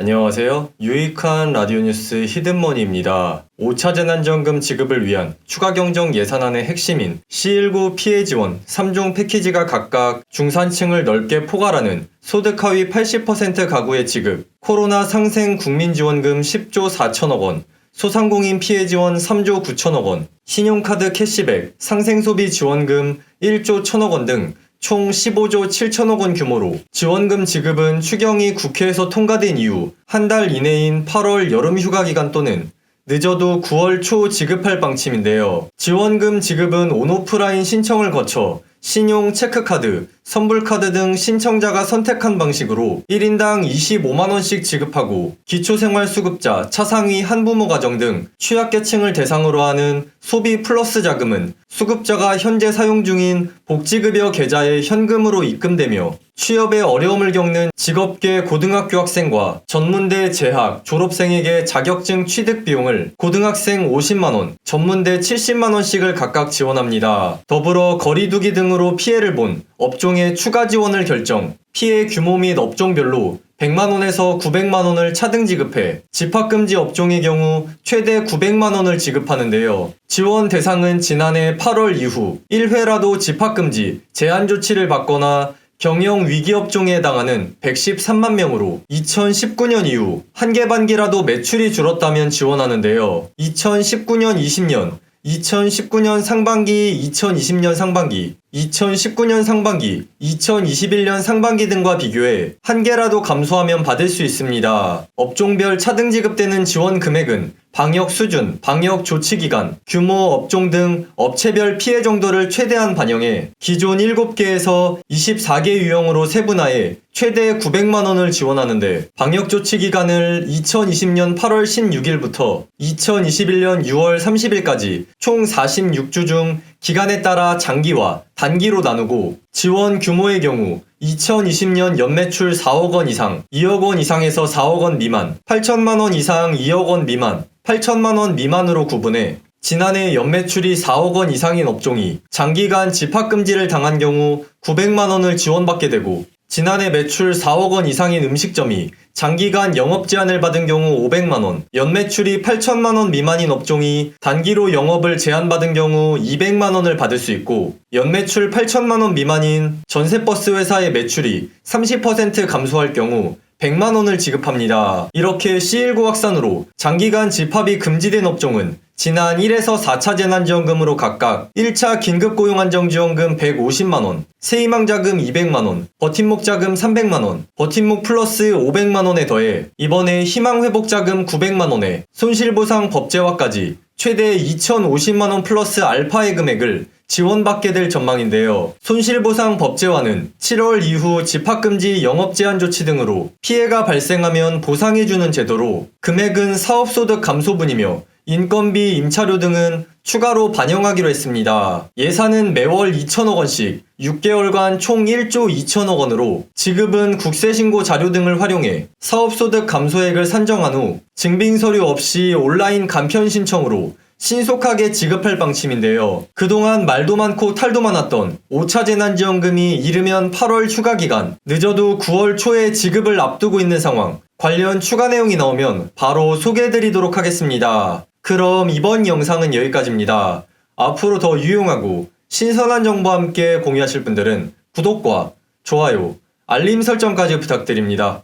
안녕하세요. 유익한 라디오 뉴스 히든머니입니다. 5차 재난지원금 지급을 위한 추가 경정 예산안의 핵심인 C19 피해 지원 3종 패키지가 각각 중산층을 넓게 포괄하는 소득 하위 80% 가구의 지급, 코로나 상생 국민지원금 10조 4천억 원, 소상공인 피해 지원 3조 9천억 원, 신용카드 캐시백, 상생소비 지원금 1조 1천억 원 등 총 15조 7천억 원 규모로 지원금 지급은 추경이 국회에서 통과된 이후 한 달 이내인 8월 여름 휴가 기간 또는 늦어도 9월 초 지급할 방침인데요. 지원금 지급은 온오프라인 신청을 거쳐 신용 체크카드, 선불카드 등 신청자가 선택한 방식으로 1인당 25만원씩 지급하고 기초생활수급자, 차상위 한부모 가정 등 취약계층을 대상으로 하는 소비 플러스 자금은 수급자가 현재 사용 중인 복지급여 계좌에 현금으로 입금되며 취업에 어려움을 겪는 직업계 고등학교 학생과 전문대 재학, 졸업생에게 자격증 취득 비용을 고등학생 50만원, 전문대 70만원씩을 각각 지원합니다. 더불어 거리두기 등으로 피해를 본 업종의 추가 지원을 결정, 피해 규모 및 업종별로 100만원에서 900만원을 차등 지급해 집합금지 업종의 경우 최대 900만원을 지급하는데요. 지원 대상은 지난해 8월 이후 1회라도 집합금지, 제한 조치를 받거나 경영 위기 업종에 해당하는 113만 명으로 2019년 이후 한 개 반기라도 매출이 줄었다면 지원하는데요. 2019년 20년 2019년 상반기, 2020년 상반기, 2019년 상반기, 2021년 상반기 등과 비교해 한 개라도 감소하면 받을 수 있습니다. 업종별 차등 지급되는 지원 금액은 방역 수준, 방역 조치 기간, 규모 업종 등 업체별 피해 정도를 최대한 반영해 기존 7개에서 24개 유형으로 세분화해 최대 900만 원을 지원하는데 방역 조치 기간을 2020년 8월 16일부터 2021년 6월 30일까지 총 46주 중 기간에 따라 장기와 단기로 나누고 지원 규모의 경우 2020년 연매출 4억 원 이상, 2억 원 이상에서 4억 원 미만, 8천만 원 이상 2억 원 미만, 8천만 원 미만으로 구분해 지난해 연매출이 4억 원 이상인 업종이 장기간 집합금지를 당한 경우 900만 원을 지원받게 되고 지난해 매출 4억 원 이상인 음식점이 장기간 영업 제한을 받은 경우 500만 원, 연매출이 8천만 원 미만인 업종이 단기로 영업을 제한받은 경우 200만 원을 받을 수 있고 연매출 8천만 원 미만인 전세버스 회사의 매출이 30% 감소할 경우 100만 원을 지급합니다. 이렇게 C19 확산으로 장기간 집합이 금지된 업종은 지난 1에서 4차 재난지원금으로 각각 1차 긴급고용안정지원금 150만원, 세희망자금 200만원, 버팀목자금 300만원, 버팀목 플러스 500만원에 더해 이번에 희망회복자금 900만원에 손실보상 법제화까지 최대 2,050만원 플러스 알파의 금액을 지원받게 될 전망인데요. 손실보상 법제화는 7월 이후 집합금지 영업제한 조치 등으로 피해가 발생하면 보상해주는 제도로 금액은 사업소득 감소분이며 인건비, 임차료 등은 추가로 반영하기로 했습니다. 예산은 매월 2천억 원씩 6개월간 총 1조 2천억 원으로 지급은 국세신고 자료 등을 활용해 사업소득 감소액을 산정한 후 증빙 서류 없이 온라인 간편 신청으로 신속하게 지급할 방침인데요. 그동안 말도 많고 탈도 많았던 5차 재난지원금이 이르면 8월 휴가 기간, 늦어도 9월 초에 지급을 앞두고 있는 상황. 관련 추가 내용이 나오면 바로 소개해드리도록 하겠습니다. 그럼 이번 영상은 여기까지입니다. 앞으로 더 유용하고 신선한 정보와 함께 공유하실 분들은 구독과 좋아요, 알림 설정까지 부탁드립니다.